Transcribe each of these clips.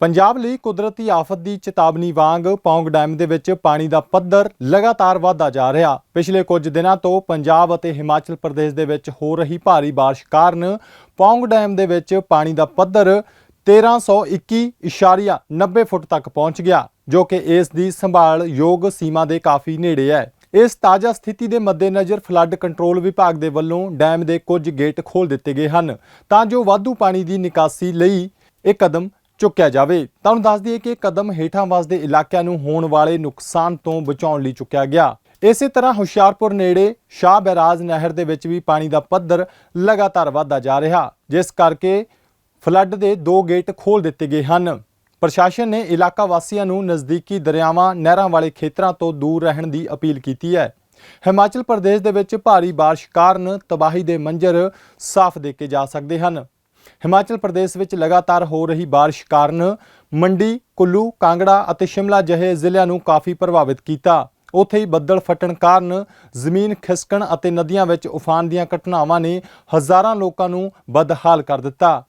ਪੰਜਾਬ ਲਈ ਕੁਦਰਤੀ ਆਫਤ ਦੀ ਚੇਤਾਵਨੀ ਵਾਂਗ ਪੌਂਗ ਡੈਮ ਦੇ ਵਿੱਚ ਪਾਣੀ ਦਾ ਪੱਧਰ ਲਗਾਤਾਰ ਵਧਦਾ ਜਾ ਰਿਹਾ। ਪਿਛਲੇ ਕੁਝ ਦਿਨਾਂ ਤੋਂ ਪੰਜਾਬ ਅਤੇ ਹਿਮਾਚਲ ਪ੍ਰਦੇਸ਼ ਦੇ ਵਿੱਚ ਹੋ ਰਹੀ ਭਾਰੀ ਬਾਰਿਸ਼ ਕਾਰਨ ਪੌਂਗ ਡੈਮ ਦੇ ਵਿੱਚ ਪਾਣੀ ਦਾ ਪੱਧਰ 1321.90 ਫੁੱਟ ਤੱਕ ਪਹੁੰਚ ਗਿਆ, ਜੋ ਕਿ ਇਸ ਦੀ ਸੰਭਾਲ ਯੋਗ ਸੀਮਾ ਦੇ ਕਾਫੀ ਨੇੜੇ ਹੈ। ਇਸ ਤਾਜ਼ਾ ਸਥਿਤੀ ਦੇ ਮੱਦੇਨਜ਼ਰ ਫਲੱਡ ਕੰਟਰੋਲ ਵਿਭਾਗ ਦੇ ਵੱਲੋਂ ਡੈਮ ਦੇ ਕੁਝ ਗੇਟ ਖੋਲ੍ਹ ਦਿੱਤੇ ਗਏ ਹਨ, ਤਾਂ ਜੋ ਵਾਧੂ ਪਾਣੀ ਦੀ ਨਿਕਾਸੀ ਲਈ ਇਹ ਕਦਮ ਚੁੱਕਿਆ ਜਾਵੇ। ਤੁਹਾਨੂੰ ਦੱਸ ਦਈਏ ਕਿ ਕਦਮ ਹੇਠਾਂ ਵਸਦੇ ਇਲਾਕਿਆਂ ਨੂੰ ਹੋਣ ਵਾਲੇ ਨੁਕਸਾਨ ਤੋਂ ਬਚਾਉਣ ਲਈ ਚੁੱਕਿਆ ਗਿਆ। ਇਸੇ ਤਰ੍ਹਾਂ ਹੁਸ਼ਿਆਰਪੁਰ ਨੇੜੇ ਸ਼ਾਹ ਬੈਰਾਜ ਨਹਿਰ ਦੇ ਵਿੱਚ ਵੀ ਪਾਣੀ ਦਾ ਪੱਧਰ ਲਗਾਤਾਰ ਵਧਦਾ ਜਾ ਰਿਹਾ। ਜਿਸ ਕਰਕੇ ਫਲੱਡ ਦੇ ਦੋ ਗੇਟ ਖੋਲ੍ਹ ਦਿੱਤੇ ਗਏ ਹਨ। ਪ੍ਰਸ਼ਾਸਨ ਨੇ ਇਲਾਕਾ ਵਾਸੀਆਂ ਨੂੰ ਨਜ਼ਦੀਕੀ ਦਰਿਆਵਾਂ, ਨਹਿਰਾਂ ਵਾਲੇ ਖੇਤਰਾਂ ਤੋਂ ਦੂਰ ਰਹਿਣ ਦੀ ਅਪੀਲ ਕੀਤੀ ਹੈ। ਹਿਮਾਚਲ ਪ੍ਰਦੇਸ਼ ਦੇ ਵਿੱਚ ਭਾਰੀ ਬਾਰਿਸ਼ ਕਾਰਨ ਤਬਾਹੀ ਦੇ ਮੰਜ਼ਰ ਸਾਫ਼ ਦੇਖੇ ਜਾ ਸਕਦੇ ਹਨ। ਹਿਮਾਚਲ ਪ੍ਰਦੇਸ਼ ਵਿੱਚ ਲਗਾਤਾਰ ਹੋ ਰਹੀ ਬਾਰਿਸ਼ ਕਾਰਨ ਮੰਡੀ, ਕੁੱਲੂ, ਕਾਂਗੜਾ ਅਤੇ ਸ਼ਿਮਲਾ ਜਿਹੇ ਜ਼ਿਲ੍ਹਿਆਂ ਨੂੰ ਕਾਫੀ ਪ੍ਰਭਾਵਿਤ ਕੀਤਾ। ਉੱਥੇ ਹੀ ਬੱਦਲ ਫਟਣ ਕਾਰਨ ਜ਼ਮੀਨ ਖਿਸਕਣ ਅਤੇ ਨਦੀਆਂ ਵਿੱਚ ਉਫਾਨ ਦੀਆਂ ਘਟਨਾਵਾਂ ਨੇ ਹਜ਼ਾਰਾਂ ਲੋਕਾਂ ਨੂੰ ਬਦਹਾਲ ਕਰ ਦਿੱਤਾ।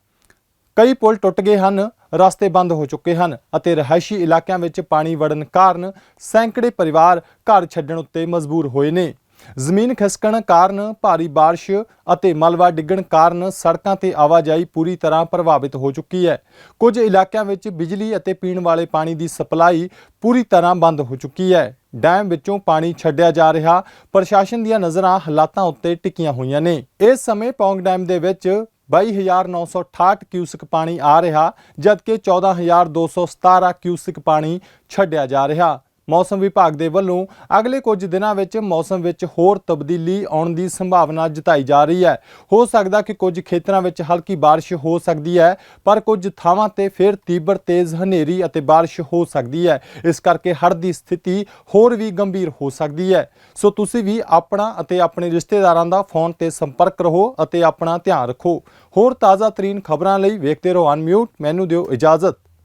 ਕਈ ਪੁਲ ਟੁੱਟ ਗਏ ਹਨ, ਰਸਤੇ ਬੰਦ ਹੋ ਚੁੱਕੇ ਹਨ ਅਤੇ ਰਹਾਇਸ਼ੀ ਇਲਾਕਿਆਂ ਵਿੱਚ ਪਾਣੀ ਵੜਨ ਕਾਰਨ ਸੈਂਕੜੇ ਪਰਿਵਾਰ ਘਰ ਛੱਡਣ ਉੱਤੇ ਮਜਬੂਰ ਹੋਏ ਨੇ। ਜ਼ਮੀਨ ਖਿਸਕਣ ਕਾਰਨ ਭਾਰੀ ਬਾਰਿਸ਼ ਅਤੇ ਮਲਬਾ ਡਿੱਗਣ ਕਾਰਨ ਸੜਕਾਂ ਤੇ ਆਵਾਜਾਈ ਪੂਰੀ ਤਰ੍ਹਾਂ ਪ੍ਰਭਾਵਿਤ ਹੋ ਚੁੱਕੀ ਹੈ। ਕੁਝ ਇਲਾਕਿਆਂ ਵਿੱਚ ਬਿਜਲੀ ਅਤੇ ਪੀਣ ਵਾਲੇ ਪਾਣੀ ਦੀ ਸਪਲਾਈ ਪੂਰੀ ਤਰ੍ਹਾਂ ਬੰਦ ਹੋ ਚੁੱਕੀ ਹੈ। ਡੈਮ ਵਿੱਚੋਂ ਪਾਣੀ ਛੱਡਿਆ ਜਾ ਰਿਹਾ, ਪ੍ਰਸ਼ਾਸਨ ਦੀਆਂ ਨਜ਼ਰਾਂ ਹਾਲਾਤਾਂ ਉੱਤੇ ਟਿਕੀਆਂ ਹੋਈਆਂ ਨੇ। ਇਸ ਸਮੇਂ ਪੌਂਗ ਡੈਮ ਦੇ ਵਿੱਚ 22968 ਕਿਊਸਕ ਪਾਣੀ ਆ ਰਿਹਾ, ਜਦਕਿ 14217 ਕਿਊਸਿਕ ਪਾਣੀ ਛੱਡਿਆ ਜਾ ਰਿਹਾ। ਮੌਸਮ ਵਿਭਾਗ ਦੇ ਵੱਲੋਂ ਅਗਲੇ ਕੁਝ ਦਿਨਾਂ ਵਿੱਚ ਮੌਸਮ ਵਿੱਚ ਹੋਰ ਤਬਦੀਲੀ ਆਉਣ ਦੀ ਸੰਭਾਵਨਾ ਜਤਾਈ ਜਾ ਰਹੀ ਹੈ। ਹੋ ਸਕਦਾ ਕਿ ਕੁਝ ਖੇਤਰਾਂ ਵਿੱਚ ਹਲਕੀ ਬਾਰਿਸ਼ ਹੋ ਸਕਦੀ ਹੈ, ਪਰ ਕੁਝ ਥਾਵਾਂ ਤੇ ਫਿਰ ਤੀਬਰ, ਤੇਜ਼ ਹਨੇਰੀ ਅਤੇ ਬਾਰਿਸ਼ ਹੋ ਸਕਦੀ ਹੈ। ਇਸ ਕਰਕੇ ਹੜ੍ਹ ਦੀ ਸਥਿਤੀ ਹੋਰ ਵੀ ਗੰਭੀਰ ਹੋ ਸਕਦੀ ਹੈ। ਸੋ ਤੁਸੀਂ ਵੀ ਆਪਣਾ ਅਤੇ ਆਪਣੇ ਰਿਸ਼ਤੇਦਾਰਾਂ ਦਾ ਫੋਨ ਤੇ ਸੰਪਰਕ ਰਹੋ ਅਤੇ ਆਪਣਾ ਧਿਆਨ ਰੱਖੋ। ਹੋਰ ਤਾਜ਼ਾ ਤਰੀਨ ਖਬਰਾਂ ਲਈ ਵੇਖਦੇ ਰਹੋ ਅਨਮਿਊਟ, ਮੈਨੂੰ ਦਿਓ ਇਜਾਜ਼ਤ।